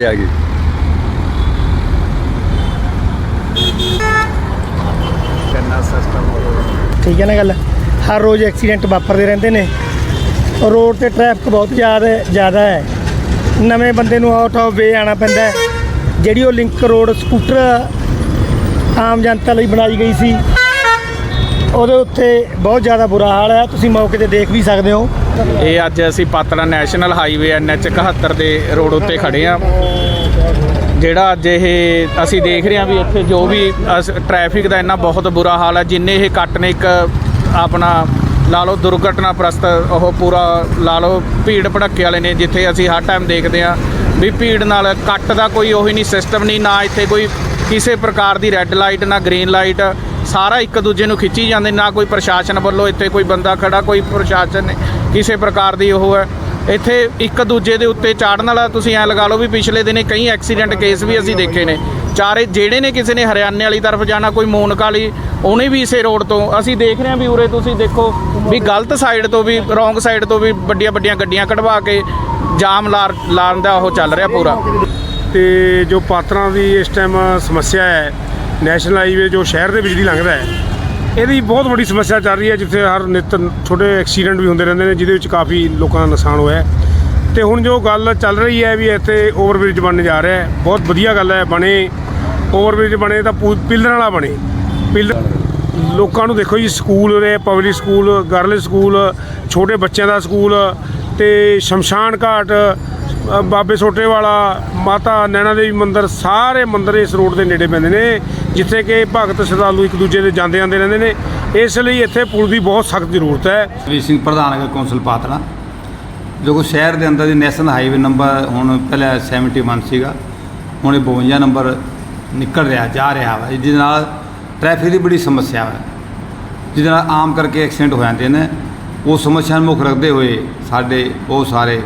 ਆ ਗਈ। ਕਿੰਨਾ ਸਿਸਟਮ ਠੀਕ ਹੈ ਨਾ ਗੱਲ? ਹਰ ਰੋਜ਼ ਐਕਸੀਡੈਂਟ ਵਾਪਰਦੇ ਰਹਿੰਦੇ ਨੇ। ਰੋਡ ਤੇ ਟ੍ਰੈਫਿਕ ਬਹੁਤ ਜ਼ਿਆਦਾ ਜ਼ਿਆਦਾ ਹੈ। ਨਵੇਂ ਬੰਦੇ ਨੂੰ ਆਊਟ ਆਫ ਵੇ ਆਣਾ ਪੈਂਦਾ ਜਿਹੜੀ ਉਹ ਲਿੰਕ ਰੋਡ ਸਕੂਟਰ ਆਮ ਜਨਤਾ ਲਈ ਬਣਾਈ ਗਈ ਸੀ। ਉਹਦੇ ਉੱਤੇ ਬਹੁਤ ਜ਼ਿਆਦਾ ਬੁਰਾ ਹਾਲ ਹੈ। ਤੁਸੀਂ ਮੌਕੇ ਤੇ ਦੇਖ ਵੀ ਸਕਦੇ ਹੋ। ਇਹ ਅੱਜ ਅਸੀਂ ਪਾਤੜਾ ਨੈਸ਼ਨਲ ਹਾਈਵੇ ਐਨਐਚ 71 ਦੇ ਰੋਡ ਉੱਤੇ ਖੜੇ ਆ ਜਿਹੜਾ ਅੱਜ ਇਹ ਅਸੀਂ ਦੇਖ ਰਹੇ ਹਾਂ ਵੀ ਇੱਥੇ ਜੋ ਵੀ ਟ੍ਰੈਫਿਕ ਦਾ ਇੰਨਾ ਬਹੁਤ ਬੁਰਾ ਹਾਲ ਹੈ, ਜਿੰਨੇ ਇਹ ਕੱਟ ਨੇ ਇੱਕ ਆਪਣਾ ਲਾ ਲਓ ਦੁਰਘਟਨਾ ਪ੍ਰਸਤ, ਉਹ ਪੂਰਾ ਲਾ ਲਓ ਭੀੜ ਭੜੱਕੇ ਵਾਲੇ ਨੇ, ਜਿੱਥੇ ਅਸੀਂ ਹਰ ਟਾਈਮ ਦੇਖਦੇ ਆ ਵੀ ਭੀੜ ਨਾਲ ਕੱਟ ਦਾ ਕੋਈ ਉਹੀ ਨਹੀਂ ਸਿਸਟਮ ਨਹੀਂ, ਨਾ ਇੱਥੇ ਕੋਈ ਕਿਸੇ ਪ੍ਰਕਾਰ ਦੀ ਰੈੱਡ ਲਾਈਟ ਨਾ ਗ੍ਰੀਨ ਲਾਈਟ ਸਾਰਾ ਇੱਕ ਦੂਜੇ ਨੂੰ ਖਿੱਚੀ ਜਾਂਦੇ, ਨਾ ਕੋਈ ਪ੍ਰਸ਼ਾਸਨ ਵੱਲੋਂ ਇੱਥੇ ਕੋਈ ਬੰਦਾ ਖੜਾ, ਕੋਈ ਪ੍ਰਸ਼ਾਸਨ ਨੇ, ਕਿਸੇ ਪ੍ਰਕਾਰ ਦੀ ਉਹ ਹੈ। ਇੱਥੇ ਇੱਕ ਦੂਜੇ ਦੇ ਉੱਤੇ ਚਾੜਨ ਵਾਲਾ, ਤੁਸੀਂ ਐ ਲਗਾ ਲਓ ਵੀ ਪਿਛਲੇ ਦਿਨੇ ਕਈ ਐਕਸੀਡੈਂਟ ਕੇਸ ਵੀ ਅਸੀਂ ਦੇਖੇ ਨੇ। ਚਾਰੇ ਜਿਹੜੇ ਨੇ ਕਿਸੇ ਨੇ ਹਰਿਆਣੇ ਵਾਲੀ ਤਰਫ ਜਾਣਾ, ਕੋਈ ਮੋਨਕ ਵਾਲੀ, ਉਹਨੇ ਵੀ ਇਸੇ ਰੋਡ ਤੋਂ। ਅਸੀਂ ਦੇਖ ਰਹੇ ਹਾਂ ਵੀ ਉਰੇ ਤੁਸੀਂ ਦੇਖੋ ਵੀ ਗਲਤ ਸਾਈਡ ਤੋਂ ਵੀ ਰੋਂਗ ਸਾਈਡ ਤੋਂ ਵੀ ਵੱਡੀਆਂ ਵੱਡੀਆਂ ਗੱਡੀਆਂ ਕਢਵਾ ਕੇ ਜਾਮ ਲਾਰ ਲਾਉਣ ਦਾ ਉਹ ਚੱਲ ਰਿਹਾ ਪੂਰਾ। ਤੇ ਜੋ ਪਾਤਰਾਂ ਦੀ ਇਸ ਟਾਈਮ ਸਮੱਸਿਆ ਹੈ ਨੈਸ਼ਨਲ ਹਾਈਵੇ ਜੋ ਸ਼ਹਿਰ ਦੇ ਵਿੱਚ ਦੀ ਲੰਘਦਾ ਹੈ, ਇਹਦੀ ਬਹੁਤ ਵੱਡੀ ਸਮੱਸਿਆ ਚੱਲ ਰਹੀ ਹੈ, ਜਿੱਥੇ ਹਰ ਨਿੱਤ ਛੋਟੇ ਐਕਸੀਡੈਂਟ ਵੀ ਹੁੰਦੇ ਰਹਿੰਦੇ ਨੇ, ਜਿਹਦੇ ਵਿੱਚ ਕਾਫੀ ਲੋਕਾਂ ਦਾ ਨੁਕਸਾਨ ਹੋਇਆ ਹੈ। ਤੇ ਹੁਣ ਜੋ ਗੱਲ ਚੱਲ ਰਹੀ ਹੈ ਵੀ ਇੱਥੇ ਓਵਰਬ੍ਰਿਜ ਬਣਨ ਜਾ ਰਿਹਾ ਹੈ, ਬਹੁਤ ਵਧੀਆ ਗੱਲ ਹੈ, ਬਣੇ। ਓਵਰਬ੍ਰਿਜ ਬਣੇ ਤਾਂ ਪੂ- ਪਿੱਲਰ ਵਾਲਾ ਬਣੇ। ਪਿੱਲਰ ਲੋਕਾਂ ਨੂੰ ਦੇਖੋ ਜੀ, ਸਕੂਲ ਨੇ ਪਬਲਿਕ ਸਕੂਲ ਗਰਲ ਸਕੂਲ, ਛੋਟੇ ਬੱਚਿਆਂ ਦਾ ਸਕੂਲ ਤੇ ਸ਼ਮਸ਼ਾਨ ਘਾਟ ਬਾਬੇ ਛੋਟੇ ਵਾਲਾ, ਮਾਤਾ ਨੈਣਾ ਦੇਵੀ ਮੰਦਿਰ, ਸਾਰੇ ਮੰਦਿਰ ਇਸ ਰੋਡ ਦੇ ਨੇੜੇ ਪੈਂਦੇ ਨੇ, ਜਿੱਥੇ ਕਿ ਭਗਤ ਸ਼ਰਧਾਲੂ ਇੱਕ ਦੂਜੇ ਦੇ ਜਾਂਦੇ ਆਉਂਦੇ ਰਹਿੰਦੇ ਨੇ। ਇਸ ਲਈ ਇੱਥੇ ਪੁਲ ਦੀ ਬਹੁਤ ਸਖਤ ਜ਼ਰੂਰਤ ਹੈ। ਵੀ ਸਿੰਘ, ਪ੍ਰਧਾਨ ਨਗਰ ਕੌਂਸਲ ਪਾਤੜਾ ਜੋ ਕਿ ਸ਼ਹਿਰ ਦੇ ਅੰਦਰ ਦੀ ਨੈਸ਼ਨਲ ਹਾਈਵੇ ਨੰਬਰ ਹੁਣ ਪਹਿਲਾਂ 71 ਸੀਗਾ, ਹੁਣ ਇਹ 52 ਨੰਬਰ ਨਿਕਲ ਰਿਹਾ, ਜਾ ਰਿਹਾ ਵਾ। ਜਿਹਦੇ ਨਾਲ ਟ੍ਰੈਫਿਕ ਦੀ ਬੜੀ ਸਮੱਸਿਆ ਹੈ ਜਿਹਦੇ ਨਾਲ ਆਮ ਕਰਕੇ ਐਕਸੀਡੈਂਟ ਹੋ ਜਾਂਦੇ ਨੇ। ਉਹ ਸਮੱਸਿਆ ਨੂੰ ਮੁੱਖ ਰੱਖਦੇ ਹੋਏ ਸਾਡੇ ਬਹੁਤ ਸਾਰੇ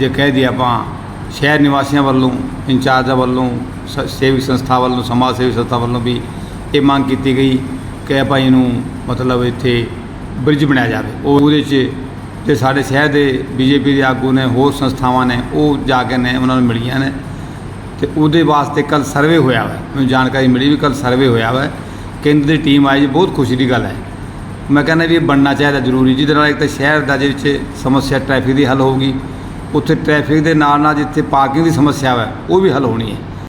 ਜੇ ਕਹਿ ਦਈਏ ਆਪਾਂ ਸ਼ਹਿਰ ਨਿਵਾਸੀਆਂ ਵੱਲੋਂ, ਇੰਚਾਰਜਾਂ ਵੱਲੋਂ, ਸ- ਸੇਵੀ ਸੰਸਥਾ ਵੱਲੋਂ, ਸਮਾਜ ਸੇਵੀ ਸੰਸਥਾ ਵੱਲੋਂ ਵੀ ਇਹ ਮੰਗ ਕੀਤੀ ਗਈ ਕਿ ਭਾਈ ਨੂੰ ਮਤਲਬ ਇੱਥੇ ਬ੍ਰਿਜ ਬਣਾਇਆ ਜਾਵੇ। ਉਹ ਉਹਦੇ 'ਚ ਤੇ ਸਾਡੇ ਸ਼ਹਿਰ ਦੇ ਬੀਜੇਪੀ ਦੇ ਆਗੂ ਨੇ, ਹੋਰ ਸੰਸਥਾਵਾਂ ਨੇ, ਉਹ ਜਾ ਕੇ ਨੇ, ਉਹਨਾਂ ਨੂੰ ਮਿਲੀਆਂ ਨੇ। ਤੇ ਉਹਦੇ ਵਾਸਤੇ ਕੱਲ ਸਰਵੇ ਹੋਇਆ ਵਾ। ਮੈਨੂੰ ਜਾਣਕਾਰੀ ਮਿਲੀ ਵੀ ਕੱਲ ਸਰਵੇ ਹੋਇਆ ਵਾ। ਕੇਂਦਰ ਦੀ ਟੀਮ ਆਈ ਜੀ ਬਹੁਤ ਖੁਸ਼ੀ ਦੀ ਗੱਲ ਹੈ। ਮੈਂ ਕਹਿੰਦਾ ਵੀ ਇਹ ਬਣਨਾ ਚਾਹੀਦਾ ਜ਼ਰੂਰੀ। ਜਿਹਦੇ ਨਾਲ ਇੱਕ ਤਾਂ ਸ਼ਹਿਰ ਦਾ ਜਿਹਦੇ ਵਿੱਚ ਸਮੱਸਿਆ ਟ੍ਰੈਫਿਕ ਦੀ ਹੱਲ ਹੋਊਗੀ। ਉੱਥੇ ਟ੍ਰੈਫਿਕ ਦੇ ਨਾਲ ਨਾਲ ਜਿੱਥੇ ਪਾਰਕਿੰਗ ਦੀ ਸਮੱਸਿਆ ਵਾ, ਉਹ ਵੀ ਹੱਲ ਹੋਣੀ ਹੈ।